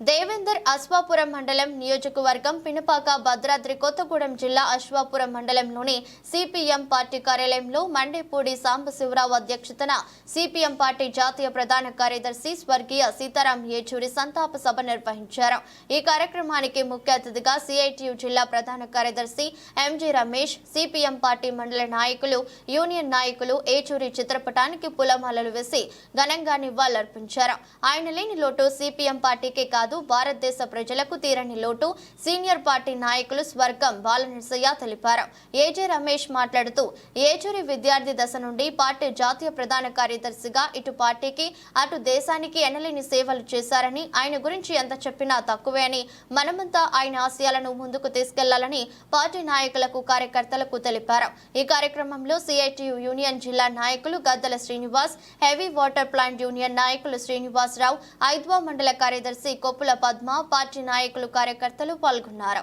దేవేందర్ అశ్వాపురం మండలం నియోజకవర్గం పినపాక భద్రాద్రి కొత్తగూడెం జిల్లా అశ్వాపురం మండలంలోని సిపిఎం పార్టీ కార్యాలయంలో మండేపూడి సాంబశివరావు అధ్యక్షతన సిపిఎం పార్టీ జాతీయ ప్రధాన కార్యదర్శి స్వర్గీయ సీతారాం యేచూరి సంతాప సభ నిర్వహించారు. ఈ కార్యక్రమానికి ముఖ్య అతిథిగా సిఐటియు జిల్లా ప్రధాన కార్యదర్శి ఎంజి రమేష్ సిపిఎం పార్టీ మండల నాయకులు యూనియన్ నాయకులు ఏచూరి చిత్రపటానికి పూలమాలలు వేసి ఘనంగా నివాళులర్పించారు. ఆయన లేని లోటు సిపిఎం పార్టీకి కాదు. భారతదేశ ప్రజలకు తీరని లోటు. సీనియర్ పార్టీ నాయకులు స్వర్గం. బాలనరసయ్య తెలిపారు. ఏజే రమేష్ మాట్లాడుతూ ఏచూరి విద్యార్థి దశ నుండి పార్టీ జాతీయ ప్రధాన కార్యదర్శిగా ఇటు పార్టీకి అటు దేశానికి ఎనలేని సేవలు చేశారని ఆయన గురించి ఎంత చెప్పినా తక్కువే అని మనమంతా ఆయన ఆశయాలను ముందుకు తీసుకెళ్ళాలని పార్టీ నాయకులకు కార్యకర్తలకు తెలిపారు. ఈ కార్యక్రమంలో సిఐటియు యూనియన్ జిల్లా నాయకులు Gaddala Srinivas heavy water plant union నాయకులు శ్రీనివాసరావు ఐద్వా మండల కార్యదర్శి గోపుల పద్మ పార్టీ నాయకులు కార్యకర్తలు పాల్గొన్నారు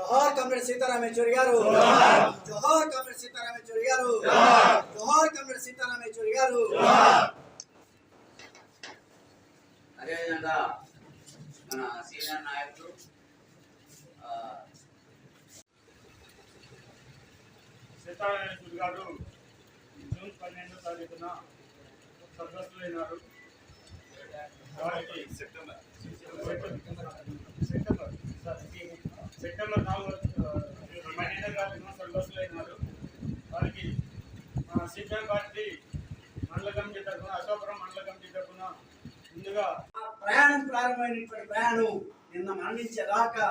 జోహార్ కామ్రేడ్ సీతారాం యెచూరి గారు. జోహార్. కామ్రేడ్ సీతారాం యెచూరి గారు. జోహార్. కామ్రేడ్ సీతారాం యెచూరి గారు. అదేవిధంగా మన సీనియర్ నాయకులు ఆ, సీతారామేశ్వరి గారు జూన్ పన్నెండో తారీఖున స్వర్గస్థులైనారు వారికి సెప్టెంబర్. సెప్టెంబర్ నాలుగు పన్నెండో తారీఖున స్వర్గస్థులైనారు వారికి మన సిపిఎం పార్టీ మండల కమిటీ తరఫున అశోపురం మండల కమిటీ తరఫున ముందుగా ప్రయాణం ప్రారంభమైనటువంటి ప్రయాణం నిన్న మరణించేదాకా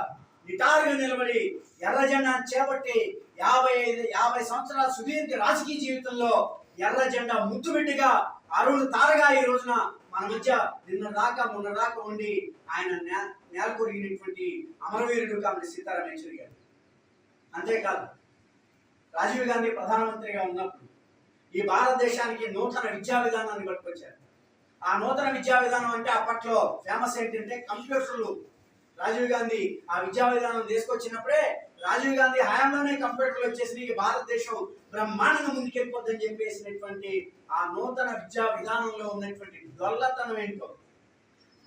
నిటారుగా నిలబడి ఎర్ర జెండాను చేపట్టి యాభై ఐదు యాభై సంవత్సరాల సుదీర్ఘ రాజకీయ జీవితంలో ఎర్ర జెండా ముద్దుబిడ్డిగా అరుణ్ తారగా ఈ రోజున మధ్య నిన్న దాకా మొన్న రాక ఉండి ఆయన నేలకొరిగినటువంటి అమరవీరుడు కాబట్టి సీతారామేశ్వరి గారు. అంతేకాదు రాజీవ్ గాంధీ ప్రధానమంత్రిగా ఉన్నప్పుడు ఈ భారతదేశానికి నూతన విద్యా విధానాన్ని పట్టుకొచ్చారు. ఆ నూతన విద్యా విధానం అంటే అప్పట్లో ఫేమస్ ఏంటంటే కంప్యూటర్లు. రాజీవ్ గాంధీ ఆ విద్యా విధానం తీసుకొచ్చినప్పుడే రాజీవ్ గాంధీ హయాంలోనే కంప్యూటర్లు వచ్చేసి భారతదేశం బ్రహ్మాండంగా ముందుకెళ్ళిపోద్దని చెప్పేసినటువంటి ఆ నూతన విద్యా విధానంలో ఉన్నటువంటి దొల్లతనం ఏంటో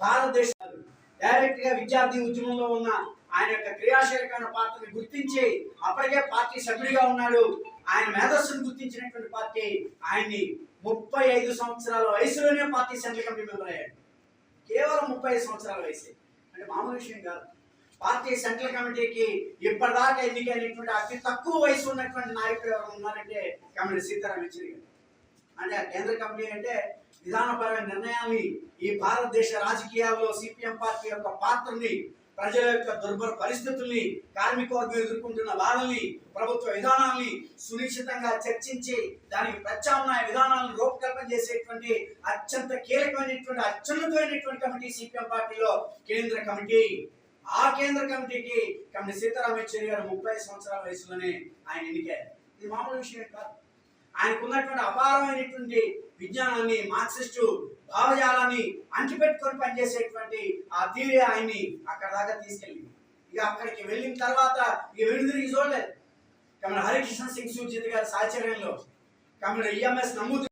భారతదేశాలు డైరెక్ట్గా విద్యార్థి ఉద్యమంలో ఉన్న ఆయన యొక్క క్రియాశీలకమైన పాత్రని గుర్తించి అప్పటికే పార్టీ సభ్యుడిగా ఉన్నాడు. ఆయన మేధస్సును గుర్తించినటువంటి పార్టీ ఆయన్ని ముప్పై ఐదు సంవత్సరాల వయసులోనే పార్టీ సెంట్రల్ కమిటీ మెంబర్ అయ్యాడు. కేవలం ముప్పై ఐదు సంవత్సరాల వయసే. అంటే మామూలు విషయం కాదు. పార్టీ సెంట్రల్ కమిటీకి ఇప్పటిదాకా ఎన్నికైనటువంటి అతి తక్కువ వయసు ఉన్నటువంటి నాయకులు ఎవరు ఉన్నారంటే కమిటీ సీతారాం యెచూరి అంటే ఆ కేంద్ర కమిటీ అంటే విధానపరమైన నిర్ణయాన్ని ఈ భారతదేశ రాజకీయాల్లో సిపిఎం పార్టీ యొక్క పాత్రని ప్రజల యొక్క దుర్భర పరిస్థితుల్ని కార్మికవర్గం ఎదుర్కొంటున్న బాధల్ని ప్రభుత్వ విధానాల్ని సునిశ్చితంగా చర్చించి దానికి ప్రత్యామ్నాయ విధానాలను రూపకల్పన చేసేటువంటి అత్యంత కీలకమైనటువంటి అత్యున్నతమైనటువంటి కమిటీ సిపిఎం పార్టీలో కేంద్ర కమిటీ. ఆ కేంద్ర కమిటీకి కమిటీ సీతారాం గారు ముప్పై సంవత్సరాల వయసులోనే ఆయన ఎన్నికారు ఇది మామూలు విషయం కాదు. ఆయనకు ఉన్నటువంటి అపారమైనటువంటి విజ్ఞానాన్ని మార్క్సిస్ట్ భావజాలాన్ని అంటిపెట్టుకొని పనిచేసేటువంటి ఆ థీరీ ఆయన్ని అక్కడ దాకా తీసుకెళ్ళింది. ఇక అక్కడికి వెళ్ళిన తర్వాత ఇక వెనుదిరిగి చూడలేదు. కమల హరికృష్ణ సింగ్ సూచిత్ గారి సాచర్యంలో కమల ఈఎంఎస్ నమూదు